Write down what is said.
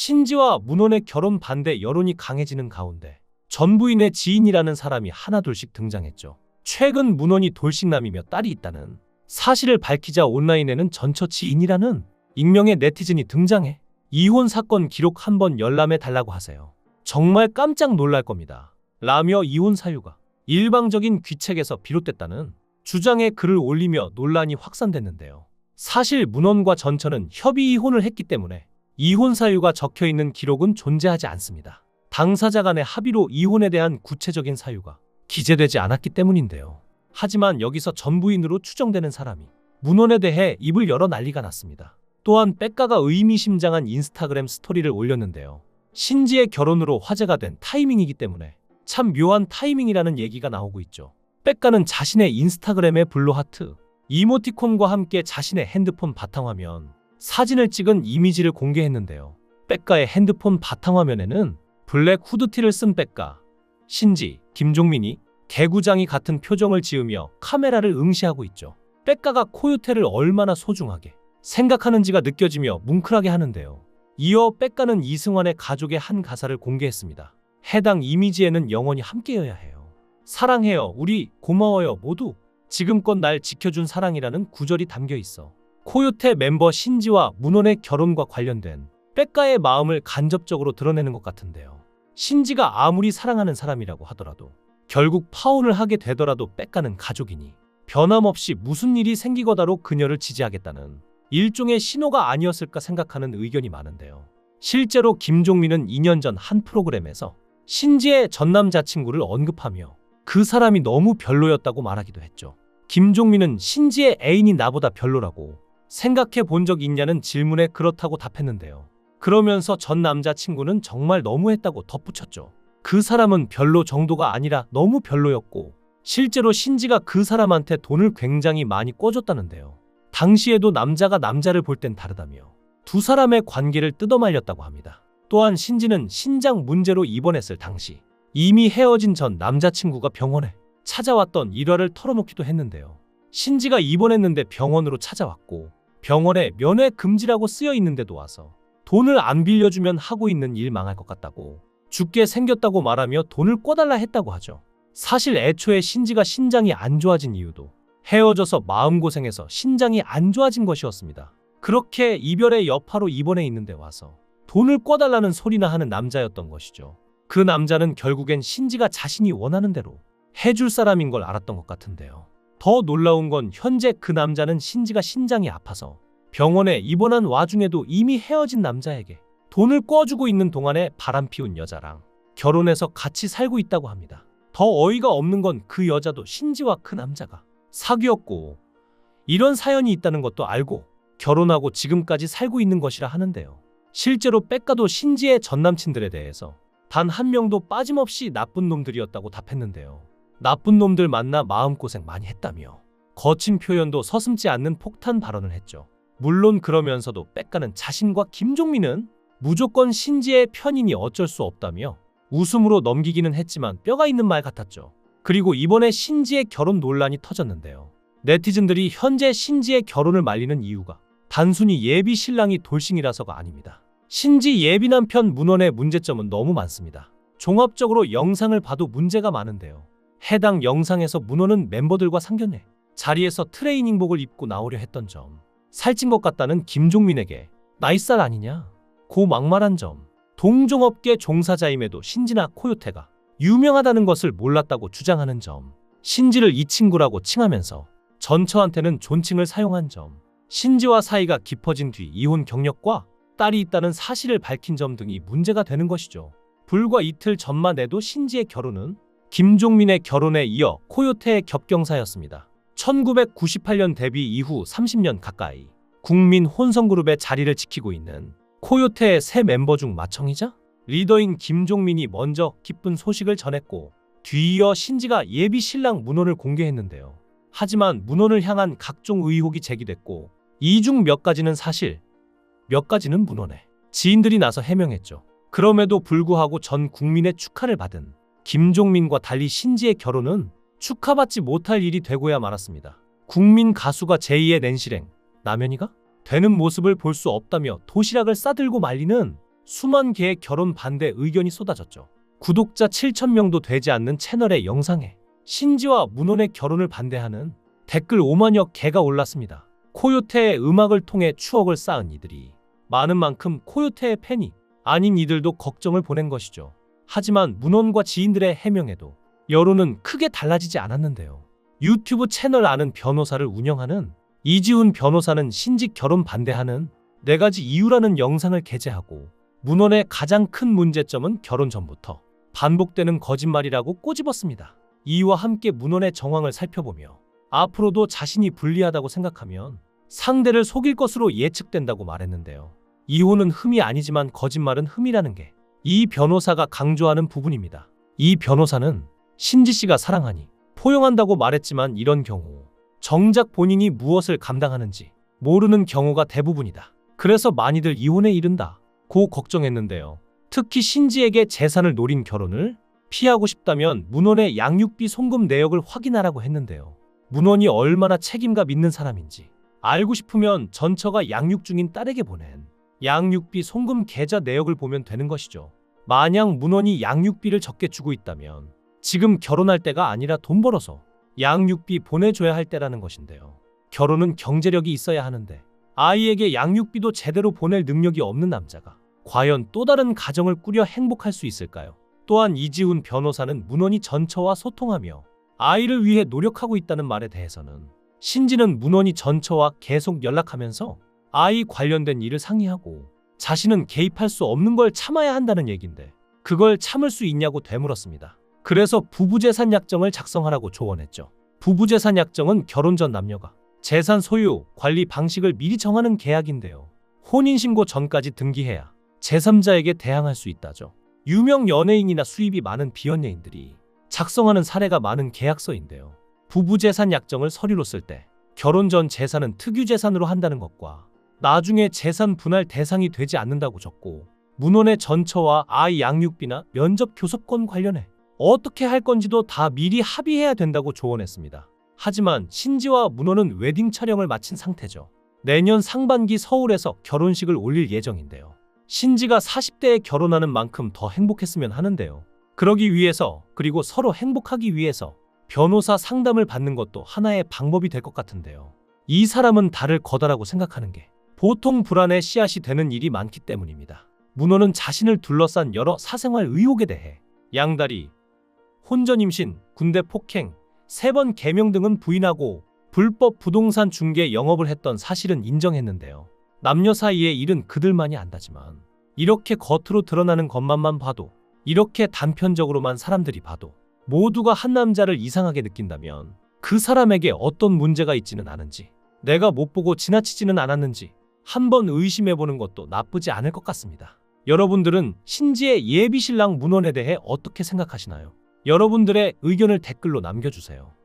신지와 문원의 결혼 반대 여론이 강해지는 가운데 전부인의 지인이라는 사람이 하나둘씩 등장했죠. 최근 문원이 돌싱남이며 딸이 있다는 사실을 밝히자 온라인에는 전처 지인이라는 익명의 네티즌이 등장해 이혼 사건 기록 한번 열람해 달라고 하세요. 정말 깜짝 놀랄 겁니다. 라며 이혼 사유가 일방적인 귀책에서 비롯됐다는 주장에 글을 올리며 논란이 확산됐는데요. 사실 문원과 전처는 협의 이혼을 했기 때문에 이혼 사유가 적혀 있는 기록은 존재하지 않습니다. 당사자 간의 합의로 이혼에 대한 구체적인 사유가 기재되지 않았기 때문인데요. 하지만 여기서 전부인으로 추정되는 사람이 문원에 대해 입을 열어 난리가 났습니다. 또한 백가가 의미심장한 인스타그램 스토리를 올렸는데요. 신지의 결혼으로 화제가 된 타이밍이기 때문에 참 묘한 타이밍이라는 얘기가 나오고 있죠. 백가는 자신의 인스타그램의 블루 하트, 이모티콘과 함께 자신의 핸드폰 바탕화면, 사진을 찍은 이미지를 공개했는데요. 백가의 핸드폰 바탕화면에는 블랙 후드티를 쓴 백가, 신지, 김종민이 개구장이 같은 표정을 지으며 카메라를 응시하고 있죠. 백가가 코요테를 얼마나 소중하게 생각하는지가 느껴지며 뭉클하게 하는데요. 이어 백가는 이승환의 가족의 한 가사를 공개했습니다. 해당 이미지에는 영원히 함께여야 해요. 사랑해요. 우리 고마워요. 모두 지금껏 날 지켜준 사랑이라는 구절이 담겨 있어. 코요테 멤버 신지와 문원의 결혼과 관련된 백가의 마음을 간접적으로 드러내는 것 같은데요. 신지가 아무리 사랑하는 사람이라고 하더라도 결국 파혼을 하게 되더라도 백가는 가족이니 변함없이 무슨 일이 생기거다로 그녀를 지지하겠다는 일종의 신호가 아니었을까 생각하는 의견이 많은데요. 실제로 김종민은 2년 전 한 프로그램에서 신지의 전 남자친구를 언급하며 그 사람이 너무 별로였다고 말하기도 했죠. 김종민은 신지의 애인이 나보다 별로라고 생각해 본 적 있냐는 질문에 그렇다고 답했는데요. 그러면서 전 남자친구는 정말 너무했다고 덧붙였죠. 그 사람은 별로 정도가 아니라 너무 별로였고 실제로 신지가 그 사람한테 돈을 굉장히 많이 꿔줬다는데요. 당시에도 남자가 남자를 볼 땐 다르다며 두 사람의 관계를 뜯어말렸다고 합니다. 또한 신지는 신장 문제로 입원했을 당시 이미 헤어진 전 남자친구가 병원에 찾아왔던 일화를 털어놓기도 했는데요. 신지가 입원했는데 병원으로 찾아왔고 병원에 면회 금지라고 쓰여 있는데도 와서 돈을 안 빌려주면 하고 있는 일 망할 것 같다고 죽게 생겼다고 말하며 돈을 꿔달라 했다고 하죠. 사실 애초에 신지가 신장이 안 좋아진 이유도 헤어져서 마음고생해서 신장이 안 좋아진 것이었습니다. 그렇게 이별의 여파로 입원해 있는데 와서 돈을 꿔달라는 소리나 하는 남자였던 것이죠. 그 남자는 결국엔 신지가 자신이 원하는 대로 해줄 사람인 걸 알았던 것 같은데요. 더 놀라운 건 현재 그 남자는 신지가 신장이 아파서 병원에 입원한 와중에도 이미 헤어진 남자에게 돈을 꿔주고 있는 동안에 바람 피운 여자랑 결혼해서 같이 살고 있다고 합니다. 더 어이가 없는 건 그 여자도 신지와 그 남자가 사귀었고 이런 사연이 있다는 것도 알고 결혼하고 지금까지 살고 있는 것이라 하는데요. 실제로 백가도 신지의 전 남친들에 대해서 단 한 명도 빠짐없이 나쁜 놈들이었다고 답했는데요. 나쁜 놈들 만나 마음고생 많이 했다며 거친 표현도 서슴지 않는 폭탄 발언을 했죠. 물론 그러면서도 백가는 자신과 김종민은 무조건 신지의 편인이 어쩔 수 없다며 웃음으로 넘기기는 했지만 뼈가 있는 말 같았죠. 그리고 이번에 신지의 결혼 논란이 터졌는데요. 네티즌들이 현재 신지의 결혼을 말리는 이유가 단순히 예비 신랑이 돌싱이라서가 아닙니다. 신지 예비 남편 문원의 문제점은 너무 많습니다. 종합적으로 영상을 봐도 문제가 많은데요. 해당 영상에서 문원은 멤버들과 상견례 자리에서 트레이닝복을 입고 나오려 했던 점, 살찐 것 같다는 김종민에게 나이살 아니냐? 고 막말한 점, 동종업계 종사자임에도 신지나 코요테가 유명하다는 것을 몰랐다고 주장하는 점, 신지를 이 친구라고 칭하면서 전처한테는 존칭을 사용한 점, 신지와 사이가 깊어진 뒤 이혼 경력과 딸이 있다는 사실을 밝힌 점 등이 문제가 되는 것이죠. 불과 이틀 전만 해도 신지의 결혼은 김종민의 결혼에 이어 코요테의 겹경사였습니다. 1998년 데뷔 이후 30년 가까이 국민 혼성그룹의 자리를 지키고 있는 코요테의 새 멤버 중 마청이자 리더인 김종민이 먼저 기쁜 소식을 전했고 뒤이어 신지가 예비 신랑 문원을 공개했는데요. 하지만 문원을 향한 각종 의혹이 제기됐고 이 중 몇 가지는 사실, 몇 가지는 문원의 지인들이 나서 해명했죠. 그럼에도 불구하고 전 국민의 축하를 받은 김종민과 달리 신지의 결혼은 축하받지 못할 일이 되고야 말았습니다. 국민 가수가 제2의 낸실행, 남현이가? 되는 모습을 볼 수 없다며 도시락을 싸들고 말리는 수만 개의 결혼 반대 의견이 쏟아졌죠. 구독자 7천명도 되지 않는 채널의 영상에 신지와 문원의 결혼을 반대하는 댓글 5만여 개가 올랐습니다. 코요태의 음악을 통해 추억을 쌓은 이들이 많은 만큼 코요태의 팬이 아닌 이들도 걱정을 보낸 것이죠. 하지만 문원과 지인들의 해명에도 여론은 크게 달라지지 않았는데요. 유튜브 채널 아는 변호사를 운영하는 이지훈 변호사는 신직 결혼 반대하는 네 가지 이유라는 영상을 게재하고 문원의 가장 큰 문제점은 결혼 전부터 반복되는 거짓말이라고 꼬집었습니다. 이와 함께 문원의 정황을 살펴보며 앞으로도 자신이 불리하다고 생각하면 상대를 속일 것으로 예측된다고 말했는데요. 이혼은 흠이 아니지만 거짓말은 흠이라는 게 이 변호사가 강조하는 부분입니다. 이 변호사는 신지 씨가 사랑하니 포용한다고 말했지만 이런 경우 정작 본인이 무엇을 감당하는지 모르는 경우가 대부분이다. 그래서 많이들 이혼에 이른다. 고 걱정했는데요. 특히 신지에게 재산을 노린 결혼을 피하고 싶다면 문원의 양육비 송금 내역을 확인하라고 했는데요. 문원이 얼마나 책임감 있는 사람인지 알고 싶으면 전처가 양육 중인 딸에게 보낸 양육비 송금 계좌 내역을 보면 되는 것이죠. 만약 문원이 양육비를 적게 주고 있다면 지금 결혼할 때가 아니라 돈 벌어서 양육비 보내줘야 할 때라는 것인데요. 결혼은 경제력이 있어야 하는데 아이에게 양육비도 제대로 보낼 능력이 없는 남자가 과연 또 다른 가정을 꾸려 행복할 수 있을까요? 또한 이지훈 변호사는 문원이 전처와 소통하며 아이를 위해 노력하고 있다는 말에 대해서는 신지는 문원이 전처와 계속 연락하면서 아이 관련된 일을 상의하고 자신은 개입할 수 없는 걸 참아야 한다는 얘긴데 그걸 참을 수 있냐고 되물었습니다. 그래서 부부재산 약정을 작성하라고 조언했죠. 부부재산 약정은 결혼 전 남녀가 재산 소유, 관리 방식을 미리 정하는 계약인데요. 혼인신고 전까지 등기해야 제3자에게 대항할 수 있다죠. 유명 연예인이나 수입이 많은 비연예인들이 작성하는 사례가 많은 계약서인데요. 부부재산 약정을 서류로 쓸 때 결혼 전 재산은 특유재산으로 한다는 것과 나중에 재산 분할 대상이 되지 않는다고 적고 문혼의 전처와 아이 양육비나 면접 교섭권 관련해 어떻게 할 건지도 다 미리 합의해야 된다고 조언했습니다. 하지만 신지와 문호는 웨딩 촬영을 마친 상태죠. 내년 상반기 서울에서 결혼식을 올릴 예정인데요. 신지가 40대에 결혼하는 만큼 더 행복했으면 하는데요. 그러기 위해서 그리고 서로 행복하기 위해서 변호사 상담을 받는 것도 하나의 방법이 될 것 같은데요. 이 사람은 달을 거다라고 생각하는 게 보통 불안의 씨앗이 되는 일이 많기 때문입니다. 문호는 자신을 둘러싼 여러 사생활 의혹에 대해 양다리, 혼전 임신, 군대 폭행, 세 번 개명 등은 부인하고 불법 부동산 중개 영업을 했던 사실은 인정했는데요. 남녀 사이의 일은 그들만이 안다지만 이렇게 겉으로 드러나는 것만만 봐도 이렇게 단편적으로만 사람들이 봐도 모두가 한 남자를 이상하게 느낀다면 그 사람에게 어떤 문제가 있지는 않은지 내가 못 보고 지나치지는 않았는지 한번 의심해보는 것도 나쁘지 않을 것 같습니다. 여러분들은 신지의 예비 신랑 문원에 대해 어떻게 생각하시나요? 여러분들의 의견을 댓글로 남겨주세요.